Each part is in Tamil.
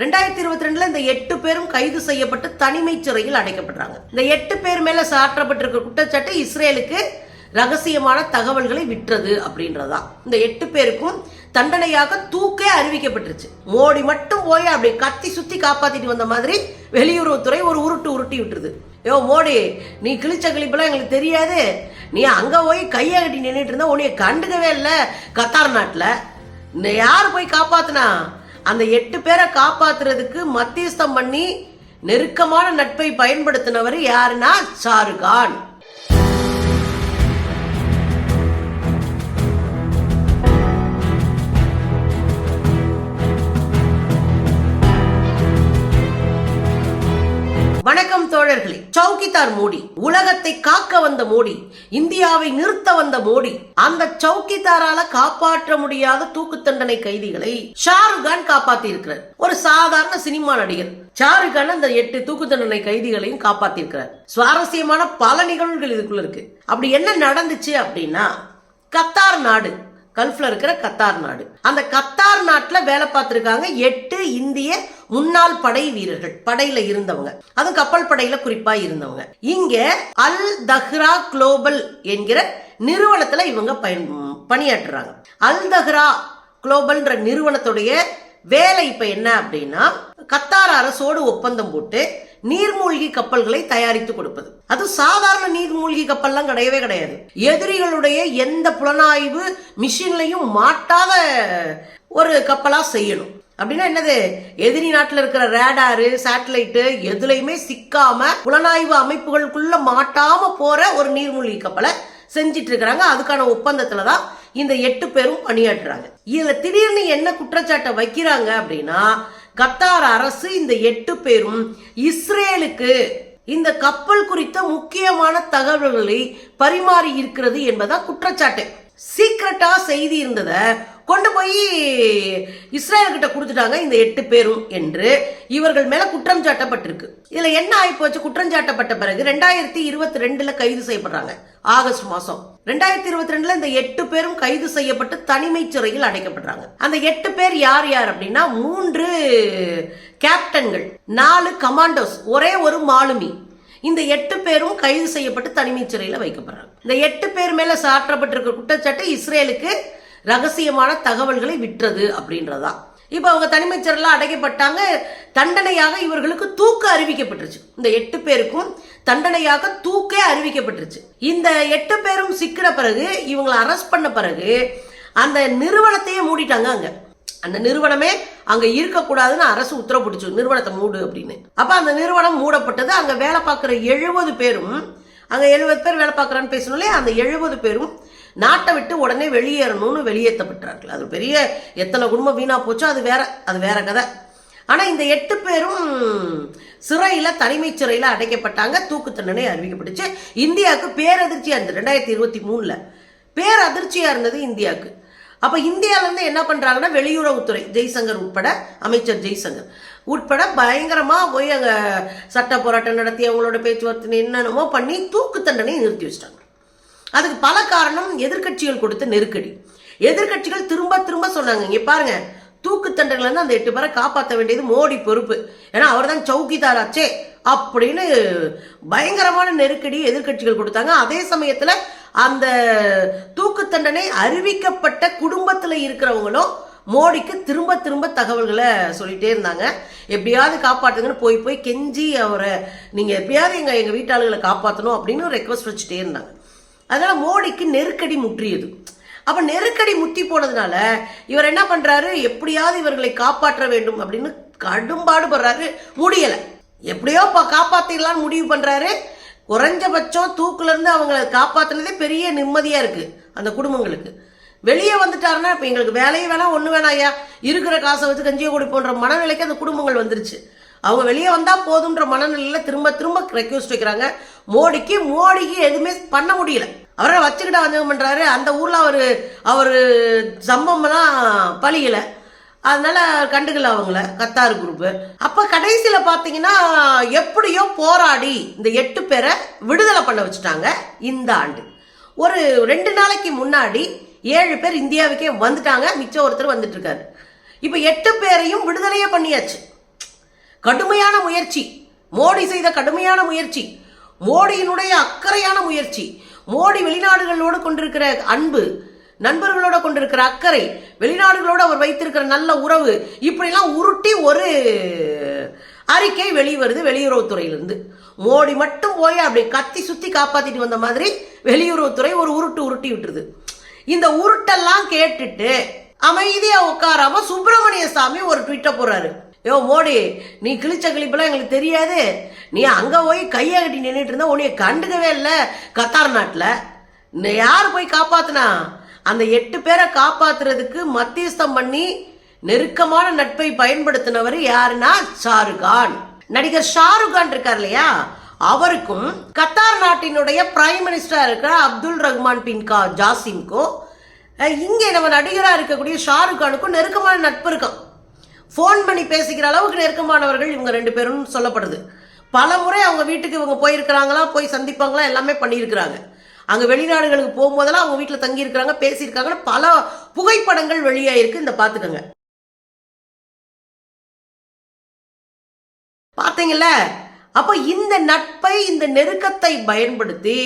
ரெண்டாயிரத்தி இருபத்தி ரெண்டுல இந்த எட்டு பேரும் கைது செய்யப்பட்டு தனிமை சிறையில் அடைக்கப்படுறாங்க. இந்த எட்டு பேர் மேல சாற்றப்பட்டிருக்க குற்றச்சாட்டு இஸ்ரேலுக்கு ரகசியமான தகவல்களை விற்றது அப்படின்றதான் இந்த எட்டு பேருக்கும் தண்டனையாக தூக்கே அறிவிக்கப்பட்டுருச்சு. மோடி மட்டும் போய் அப்படி கத்தி சுத்தி காப்பாத்திட்டு வந்த மாதிரி வெளியுறவுத்துறை ஒரு உருட்டு உருட்டி விட்டுருது. ஏ மோடி நீ கிழிச்ச கிழிப்பெல்லாம் எங்களுக்கு தெரியாது. நீ அங்க போய் கையை கட்டி நின்றுட்டு இருந்தா உன்னைய கண்டுக்கவே இல்லை கத்தார் நாட்டில். யார் போய் காப்பாத்தினா? அந்த எட்டு பேரை காப்பாத்துறதுக்கு மத்தியஸ்தம் பண்ணி நெருக்கமான நட்பை பயன்படுத்தினவர் யாருன்னா ஷாருகான். சௌக்கிதார் மோடி உலகத்தை காக்க வந்த மோடி இந்தியாவை நிறுத்த வந்த மோடி அந்த சௌக்கிதாரால காப்பாற்ற முடியாத தூக்கு தண்டனை கைதிகளை ஷாருகான் காப்பாத்தி இருக்கிறார் ஒரு சாதாரண சினிமா நடிகர் ஷாருக்கான் அந்த எட்டு தூக்கு தண்டனை கைதிகளையும் காப்பாத்தி இருக்கிறார் சுவாரஸ்யமான பல நிகழ்வுகள் இதுக்குள்ள இருக்கு. அப்படி என்ன நடந்துச்சு அப்படின்னா கத்தார் நாடு கல்ஃப்ல இருக்கிற கத்தார் நாடு. அந்த கத்தார் நாட்டில் வேலை பார்த்துருக்காங்க எட்டு இந்திய முன்னாள் படை வீரர்கள். படையில இருந்தவங்க. அதுவும் கப்பல் படையில குறிப்பா இருந்தவங்க. இங்க அல் தஹ்ரா குளோபல் என்கிற நிறுவனத்துல இவங்க பயன் பணியாற்றுறாங்க. அல் தஹ்ரா குளோபல்ன்ற நிறுவனத்துடைய வேலை இப்ப என்ன அப்படின்னா கத்தார் அரசோடு ஒப்பந்தம் போட்டு நீர்மூழ்கி கப்பல்களை தயாரித்து கொடுப்பது. அது சாதாரண நீர்மூழ்கி கப்பல்லாம் கிடையவே கிடையாது. எதிரிகளுடைய எந்த புலனாய்வு மிஷின்லையும் மாட்டாத ஒரு கப்பலா செய்யணும். அப்படின்னா என்னது? எதிரி நாட்டில் இருக்கிற ரேடாரு சேட்டலைட்டு எதுலையுமே சிக்காம புலனாய்வு அமைப்புகளுக்குள்ள மாட்டாம போற ஒரு நீர்மூழ்கி கப்பலை செஞ்சிட்டு இருக்கிறாங்க. அதுக்கான ஒப்பந்தத்துல தான் இந்த எட்டு பேரும் பணியாற்றுறாங்க. இதுல திடீர்னு என்ன குற்றச்சாட்டை வைக்கிறாங்க அப்படின்னா கத்தார் அரசு இந்த எட்டு பேரும் இஸ்ரேலுக்கு இந்த கப்பல் குறித்த முக்கியமான தகவல்களை பரிமாறி இருக்கிறது என்பதா குற்றச்சாட்டு. சீக்கிரட்டா செய்தி இருந்ததை கொண்டு போய் இஸ்ரேல்கிட்ட கொடுத்துட்டாங்க இந்த எட்டு பேரும் என்று. இவர்கள் மேல குற்றம் சாட்டப்பட்டிருக்கு. இதுல என்ன ஆயிப்போச்சு? குற்றம் சாட்டப்பட்ட பிறகு ரெண்டாயிரத்தி இருபத்தி ரெண்டுல கைது செய்யப்படுறாங்க ஆகஸ்ட் மாசம். ரெண்டாயிரத்தி இருபத்தி ரெண்டுல இந்த எட்டு பேரும் கைது செய்யப்பட்டு தனிமை சிறையில் அடைக்கப்படுறாங்க. அந்த எட்டு பேர் யார் யார் அப்படின்னா மூன்று கேப்டன்கள் நாலு கமாண்டோஸ் ஒரே ஒரு மாலுமி. இந்த எட்டு பேரும் கைது செய்யப்பட்டு தனிமை சிறையில் வைக்கப்படுறாங்க. இந்த எட்டு பேர் மேல சாற்றப்பட்டிருக்க குற்றச்சாட்டு இஸ்ரேலுக்கு ரகசியமான தகவல்களை விற்றது அப்படின்றதா இப்போ அவங்க தனிமைச்சரெல்லாம் அடைக்கப்பட்டாங்க. தண்டனையாக இவர்களுக்கு தூக்கு அறிவிக்கப்பட்டுருச்சு. இந்த எட்டு பேருக்கும் தண்டனையாக தூக்கே அறிவிக்கப்பட்டுருச்சு. இந்த எட்டு பேரும் சிக்கின பிறகு இவங்களை அரெஸ்ட் பண்ண பிறகு அந்த நிறுவனத்தையே மூடிட்டாங்க அங்க. அந்த நிறுவனமே அங்க இருக்கக்கூடாதுன்னு அரசு உத்தரவு பிடிச்சு நிறுவனத்தை மூடு அப்படின்னு. அப்ப அந்த நிறுவனம் மூடப்பட்டது. அங்க வேலை பார்க்குற எழுபது பேரும் அங்க எழுபது பேர் வேலை பார்க்குறான்னு பேசணும் அந்த எழுபது பேரும் நாட்டை விட்டு உடனே வெளியேறணும்னு வெளியேற்றப்பட்டார்கள். அது பெரிய எத்தனை குடும்பம் வீணாக போச்சோ அது வேற அது வேற கதை. ஆனால் இந்த எட்டு பேரும் சிறையில் தனிமை சிறையில் அடைக்கப்பட்டாங்க. தூக்கு தண்டனை அறிவிக்கப்பட்டுச்சு. இந்தியாவுக்கு பேரதிர்ச்சியாக இருந்தது ரெண்டாயிரத்தி இருபத்தி மூணில். பேரதிர்ச்சியாக இருந்தது இந்தியாவுக்கு. அப்போ இந்தியாவிலேருந்து என்ன பண்ணுறாங்கன்னா வெளியுறவுத்துறை ஜெய்சங்கர் உட்பட அமைச்சர் ஜெய்சங்கர் உட்பட பயங்கரமாக போய் அங்கே சட்ட போராட்டம் நடத்தி அவங்களோட பேச்சுவார்த்தை என்னென்னமோ பண்ணி தூக்கு தண்டனை நிறுத்தி வச்சிட்டாங்க. அதுக்கு பல காரணம் எதிர்க்கட்சிகள் கொடுத்த நெருக்கடி. எதிர்க்கட்சிகள் திரும்ப திரும்ப சொன்னாங்க இங்க பாருங்க தூக்கு தண்டனையில அந்த எட்டு பேரை காப்பாற்ற வேண்டியது மோடி பொறுப்பு. ஏன்னா அவர் தான் சவுக்கிதாராச்சே அப்படின்னு பயங்கரமான நெருக்கடி எதிர்க்கட்சிகள் கொடுத்தாங்க. அதே சமயத்துல அந்த தூக்கு தண்டனை அறிவிக்கப்பட்ட குடும்பத்துல இருக்கிறவங்களும் மோடிக்கு திரும்ப திரும்ப தகவல்களை சொல்லிட்டே இருந்தாங்க. எப்படியாவது காப்பாற்றுங்கன்னு போய் போய் கெஞ்சி அவரை நீங்க எப்படியாவது எங்க எங்க வீட்டாளுகளை காப்பாற்றணும் அப்படின்னு ரெக்வஸ்ட் வச்சுட்டே இருந்தாங்க. அதனால மோடிக்கு நெருக்கடி முற்றியது. அப்போ நெருக்கடி முத்தி போனதுனால இவர் என்ன பண்ணுறாரு எப்படியாவது இவர்களை காப்பாற்ற வேண்டும் அப்படின்னு கடும்பாடுபடுறாரு முடியலை. எப்படியோ பா காப்பாற்றிடலான்னு முடிவு பண்ணுறாரு குறைஞ்சபட்சம் தூக்குலேருந்து அவங்களை காப்பாற்றுனதே பெரிய நிம்மதியாக இருக்குது அந்த குடும்பங்களுக்கு. வெளியே வந்துட்டாருன்னா இப்போ எங்களுக்கு வேலையை வேணாம் ஒன்று வேணாம் ஐயா. இருக்கிற காசை வச்சு கஞ்சியை குடிப்போன்ற மனநிலைக்கு அந்த குடும்பங்கள் வந்துருச்சு. அவங்க வெளியே வந்தால் போதுன்ற மனநிலையில் திரும்ப திரும்ப ரெக்வஸ்ட் வைக்கிறாங்க. மோடிக்கு மோடிக்கு எதுவுமே பண்ண முடியலை. அவரை வச்சுக்கிட்ட வந்து பண்ணுறாரு அந்த ஊரில் அவர் அவர் சம்பவம்லாம் பழியலை. அதனால கண்டுக்கல அவங்கள. கத்தார் குரூப்பு அப்போ கடைசியில் பார்த்தீங்கன்னா எப்படியோ போராடி இந்த எட்டு பேரை விடுதலை பண்ண வச்சுட்டாங்க இந்த ஆண்டு. ஒரு ரெண்டு நாளைக்கு முன்னாடி ஏழு பேர் இந்தியாவுக்கே வந்துட்டாங்க. மிச்சம் ஒருத்தர் வந்துட்டுருக்காரு. இப்போ எட்டு பேரையும் விடுதலையே பண்ணியாச்சு. கடுமையான முயற்சி. மோடி செய்த கடுமையான முயற்சி. மோடியினுடைய அக்கறையான முயற்சி. மோடி வெளிநாடுகளோடு கொண்டிருக்கிற அன்பு நண்பர்களோட கொண்டிருக்கிற அக்கறை வெளிநாடுகளோடு அவர் வைத்திருக்கிற நல்ல உறவு இப்படிலாம் உருட்டி ஒரு அறிக்கை வெளிவருது வெளியுறவுத்துறையிலிருந்து. மோடி மட்டும் போய் அப்படி கத்தி சுத்தி காப்பாத்திட்டு வந்த மாதிரி வெளியுறவுத்துறை ஒரு உருட்டு உருட்டி விட்டுருது. இந்த உருட்டெல்லாம் கேட்டுட்டு அமைதியா உட்காராம சுப்பிரமணிய சாமி ஒரு ட்விட்டை போடுறாரு. யோ மோடி நீ கிழிச்ச கிழிப்பெல்லாம் எங்களுக்கு தெரியாது. நீ அங்கே போய் கையை கட்டி நின்றுட்டு இருந்தா உன்னைய கண்டுக்கவே இல்லை கத்தார் நாட்டில். யார் போய் காப்பாத்தினா? அந்த எட்டு பேரை காப்பாத்துறதுக்கு மத்தியஸ்தம் பண்ணி நெருக்கமான நட்பை பயன்படுத்தினவர் யாருன்னா ஷாருகான் நடிகர் ஷாருகான் இருக்கார் இல்லையா? அவருக்கும் கத்தார் நாட்டினுடைய பிரைம் மினிஸ்டரா இருக்கிற அப்துல் ரஹ்மான் பின் கா ஜாசிம்க்கும் இங்கே நம்ம நடிகராக இருக்கக்கூடிய ஷாருக்கானுக்கும் நெருக்கமான நட்பு இருக்கும். ஃபோன் பண்ணி பேசிக்கிற அளவுக்கு நெருக்கமானவர்கள் இவங்க ரெண்டு பேரும் சொல்லப்படுது. பல முறை அவங்க வீட்டுக்கு இவங்க போயிருக்கிறாங்களா போய் சந்திப்பாங்களா எல்லாமே பண்ணியிருக்கிறாங்க. அங்கே வெளிநாடுகளுக்கு போகும்போதெல்லாம் அவங்க வீட்டில் தங்கியிருக்கிறாங்க பேசியிருக்காங்கன்னு பல புகைப்படங்கள் வெளியாயிருக்கு. இந்த பார்த்துக்கோங்க. பார்த்தீங்கள அப்போ இந்த நட்பை இந்த நெருக்கத்தை பயன்படுத்தி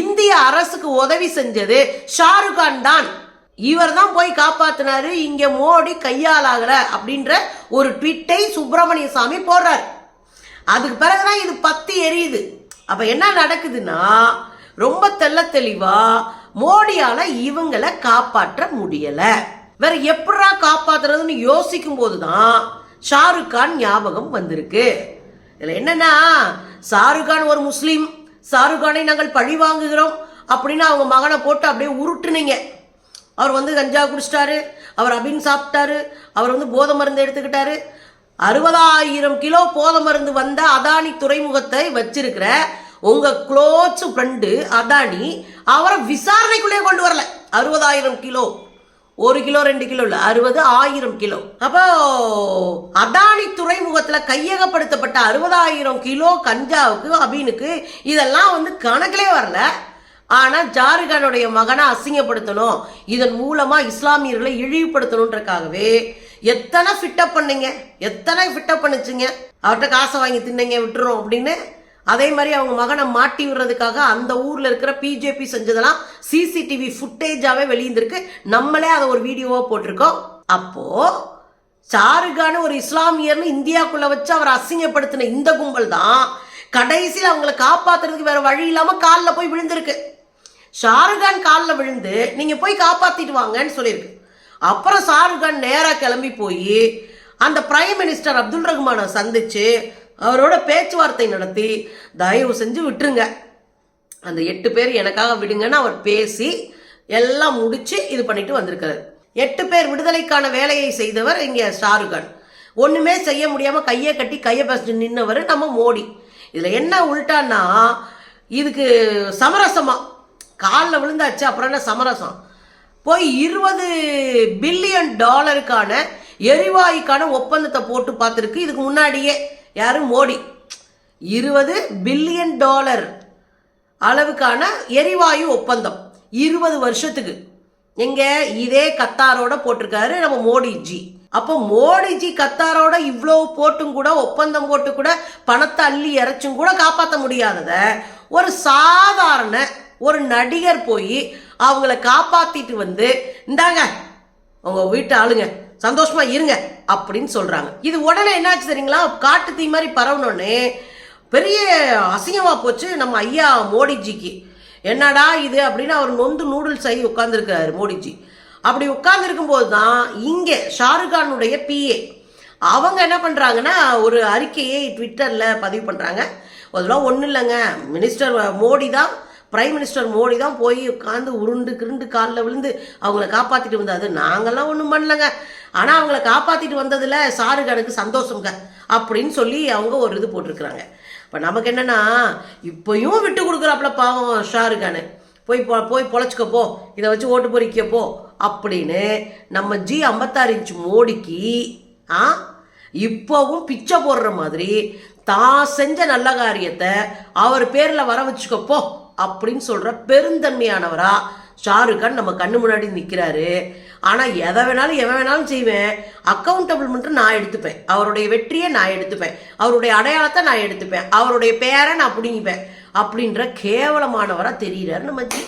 இந்திய அரசுக்கு உதவி செஞ்சது ஷாருக்கான் தான். இவர் தான் போய் காப்பாத்தினாரு இங்க மோடி கையாலாகல அப்படின்ற ஒரு ட்விட்டை சுப்பிரமணிய சாமி போடுறார். அதுக்கு பிறகுதான் இது பத்தி எரியுது. அப்ப என்ன நடக்குதுன்னா ரொம்ப தெள்ள தெளிவா மோடியால இவங்களை காப்பாற்ற முடியல. வேற எப்படா காப்பாத்துறதுன்னு யோசிக்கும் போதுதான் ஷாருக் கான் ஞாபகம் வந்திருக்கு. இதுல என்னன்னா ஷாருக் கான் ஒரு முஸ்லீம் ஷாருக் கானை நாங்கள் பழி வாங்குகிறோம் அப்படின்னு அவங்க மகனை போட்டு அப்படியே உருட்டுனீங்க. அவர் வந்து கஞ்சா குடிச்சிட்டாரு அவர் அபின் சாப்பிட்டாரு அவர் வந்து போதை மருந்து எடுத்துக்கிட்டாரு. அறுபதாயிரம் கிலோ போதை மருந்து வந்த அதானி துறைமுகத்தை வச்சிருக்கிற உங்க க்ளோஸ் ஃப்ரெண்டு அதானி அவரை விசாரணைக்குள்ளே கொண்டு வரல. அறுபதாயிரம் கிலோ. ஒரு கிலோ ரெண்டு கிலோ இல்லை அறுபது ஆயிரம் கிலோ. அப்போ அதானி துறைமுகத்தில் கையகப்படுத்தப்பட்ட அறுபதாயிரம் கிலோ கஞ்சாவுக்கு அபீனுக்கு இதெல்லாம் வந்து கணக்கிலே வரல. ஆனால் ஜாருகானுடைய மகனை அசிங்கப்படுத்தணும். இதன் மூலமாக இஸ்லாமியர்களை இழிவுபடுத்தணுன்றக்காகவே எத்தனை ஃபிட்டப் பண்ணீங்க? எத்தனை ஃபிட்டப் பண்ணுச்சுங்க? அவர்கிட்ட காசை வாங்கி தின்னீங்க விட்டுறோம் அப்படின்னு. அதே மாதிரி அவங்க மகனை மாட்டி விடுறதுக்காக அந்த ஊரில் இருக்கிற பிஜேபி செஞ்சதெல்லாம் சிசிடிவி ஃபுட்டேஜாகவே வெளியிருந்திருக்கு நம்மளே அதை ஒரு வீடியோவாக போட்டிருக்கோம். அப்போது ஷாருக்கான ஒரு இஸ்லாமியர்னு இந்தியாக்குள்ளே வச்சு அவர் அசிங்கப்படுத்தின இந்த கும்பல் தான் கடைசியில் அவங்களை காப்பாத்துறதுக்கு வேற வழி இல்லாமல் காலில் போய் விழுந்திருக்கு. ஷாருக்கான் காலில் விழுந்து நீங்கள் போய் காப்பாற்றிட்டு வாங்கன்னு சொல்லியிருக்கு. அப்புறம் ஷாருகான் நேராக கிளம்பி போய் அந்த பிரைம் மினிஸ்டர் அப்துல் ரஹ்மானை சந்தித்து அவரோட பேச்சுவார்த்தை நடத்தி தயவு செஞ்சு விட்டுருங்க. அந்த எட்டு பேர் எனக்காக விடுங்கன்னு அவர் பேசி எல்லாம் முடிச்சு இது பண்ணிட்டு வந்திருக்காரு. எட்டு பேர் விடுதலைக்கான வேலையை செய்தவர் இங்கே ஷாருக்கான் ஒன்றுமே செய்ய முடியாமல் கையை கட்டி கையை பேசிட்டு நின்னவர் நம்ம மோடி. இதில் என்ன உள்டான்னா இதுக்கு சமரசமாக காலில் விழுந்தாச்சு அப்புறம் என்ன சமரசம்? போய் இருபது பில்லியன் டாலருக்கான எரிவாயுக்கான ஒப்பந்தத்தை போட்டு பார்த்துருக்கு. இதுக்கு முன்னாடியே யார்? மோடி. இருபது பில்லியன் டாலர் அளவுக்கான எரிவாயு ஒப்பந்தம். இருபது வருஷத்துக்கு. எங்கே? இதே கத்தாரோட போட்டிருக்காரு நம்ம மோடிஜி. அப்போ மோடிஜி கத்தாரோட இவ்வளோ போட்டும் கூட ஒப்பந்தம் போட்டு கூட பணத்தை அள்ளி இறைச்சும் கூட காப்பாற்ற முடியாததை ஒரு சாதாரண ஒரு நடிகர் போய் அவங்கள காப்பாத்திட்டு வந்து இந்தாங்க உங்க வீட்டு ஆளுங்க சந்தோஷமா இருங்க அப்படின்னு சொல்றாங்க. இது உடனே என்னாச்சு தெரியுங்களா? காட்டு தீ மாதிரி பரவணுன்னு பெரிய அசிங்கமா போச்சு நம்ம ஐயா மோடிஜிக்கு. என்னடா இது? அப்படின்னு அவர் நொந்து நூடுல்ஸ் ஆகி உட்காந்துருக்காரு மோடிஜி. அப்படி உட்கார்ந்துருக்கும் போது தான் இங்கே ஷாருக்கானுடைய பிஏ அவங்க என்ன பண்ணுறாங்கன்னா ஒரு அறிக்கையை ட்விட்டரில் பதிவு பண்ணுறாங்க அதெல்லாம் ஒன்றும் இல்லைங்க. மினிஸ்டர் மோடி தான் பிரைம் மினிஸ்டர் மோடி தான் போய் உட்காந்து உருண்டு கிருண்டு காலில் விழுந்து அவங்கள காப்பாற்றிட்டு வந்தாது நாங்கள்லாம் ஒன்றும் பண்ணலங்க. ஆனால் அவங்கள காப்பாற்றிட்டு வந்ததில் ஷாருக்கானுக்கு சந்தோஷங்க அப்படின்னு சொல்லி அவங்க ஒரு இது போட்டிருக்கிறாங்க. இப்போ நமக்கு என்னன்னா இப்போயும் விட்டு கொடுக்குறாப்புல பாவம் ஷாருக்கானு. போய் பொ- போய் பொழைச்சிக்க போ. இதை வச்சு ஓட்டு பொறிக்க போ. அப்படின்னு நம்ம ஜி ஐம்பத்தாறு இன்ச் மோடிக்கு ஆ இப்போவும் பிச்சை போடுற மாதிரி தான் செஞ்ச நல்ல காரியத்தை அவர் பேரில் வர வச்சுக்கப்போ அப்படின்னு சொல்கிற பெருந்தன்மையானவரா. ஷாருக் கான் நம்ம கண்ணு முன்னாடி நிற்கிறாரு ஆனால் எதை வேணாலும் எவன் வேணாலும் செய்வேன். அக்கௌண்டபிள் மட்டும் நான் எடுத்துப்பேன். அவருடைய வெற்றியை நான் எடுத்துப்பேன். அவருடைய அடையாளத்தை நான் எடுத்துப்பேன். அவருடைய பேரை நான் பிடிங்கிப்பேன். அப்படின்ற கேவலமானவராக தெரிகிறார் நம்ம ஜி.